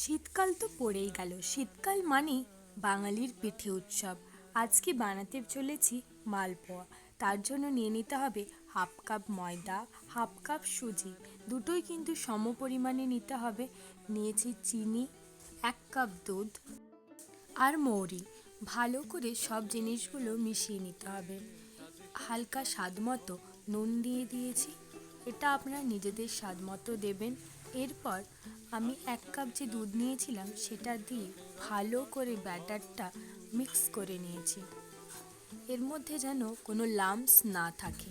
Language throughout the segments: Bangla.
শীতকাল তো পড়েই গেল। শীতকাল মানেই বাঙালির পিঠে উৎসব। আজকে বানাতে চলেছি মালপোয়া। তার জন্য নিয়ে নিতে হবে হাফ কাপ ময়দা, হাফ কাপ সুজি। দুটোই কিন্তু সম পরিমাণে নিতে হবে। নিয়েছি চিনি, এক কাপ দুধ আর মৌরি। ভালো করে সব জিনিসগুলো মিশিয়ে নিতে হবে। হালকা স্বাদ মতো নুন দিয়ে দিয়েছি। এটা আপনারা নিজেদের স্বাদ মতো দেবেন। এরপর আমি এক কাপ যে দুধ নিয়েছিলাম, সেটা দিয়ে ভালো করে ব্যাটারটা মিক্স করে নিয়েছি। এর মধ্যে যেন কোনো লামস না থাকে।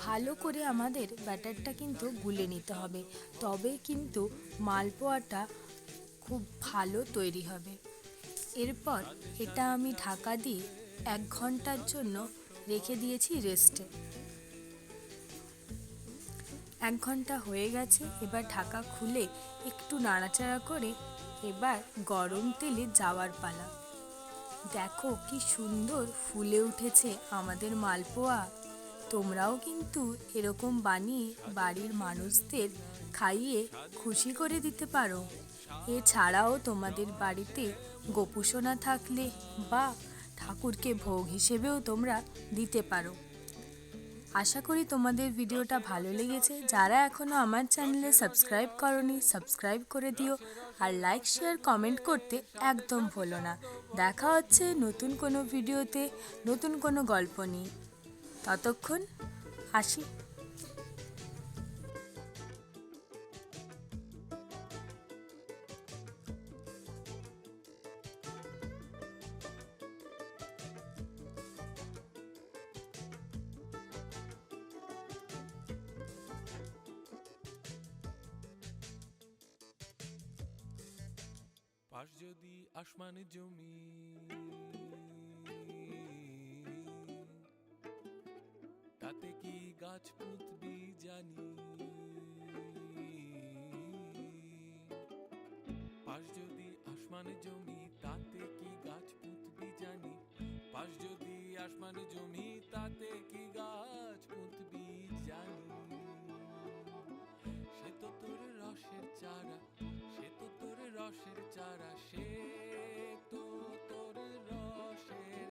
ভালো করে আমাদের ব্যাটারটা কিন্তু গুলে নিতে হবে। তবে কিন্তু মালপোয়াটা খুব ভালো তৈরি হবে। এরপর এটা আমি ঢাকা দিয়ে এক ঘণ্টার জন্য রেখে দিয়েছি রেস্টে এক ঘণ্টা হয়ে গেছে, এবার ঢাকা খুলে একটু নাড়াচাড়া করে এবার গরম তেলে যাওয়ার পালা। দেখো কি সুন্দর ফুলে উঠেছে আমাদের মালপোয়া। তোমরাও কিন্তু এরকম বানিয়ে বাড়ির মানুষদের খাইয়ে খুশি করে দিতে পারো। এছাড়াও তোমাদের বাড়িতে গোপুসোনা থাকলে বা ঠাকুরকে ভোগ হিসেবেও তোমরা দিতে পারো। আশা করি তোমাদের ভিডিওটা ভালো লেগেছে। যারা এখনও আমার চ্যানেলে সাবস্ক্রাইব করনি, সাবস্ক্রাইব করে দিও আর লাইক, শেয়ার, কমেন্ট করতে একদম ভুলো না। দেখা হচ্ছে নতুন কোনো ভিডিওতে, নতুন কোনো গল্প নিয়ে। ততক্ষণ আসি। পাশ যদি আসমান জমি। তাতে কি গাছ পুঁতবি জানি। পাশ যদি আসমান জমি, তাতে কি গাছ পুঁতবি জানি। পাশ যদি আসমান জমি রসের চারা সে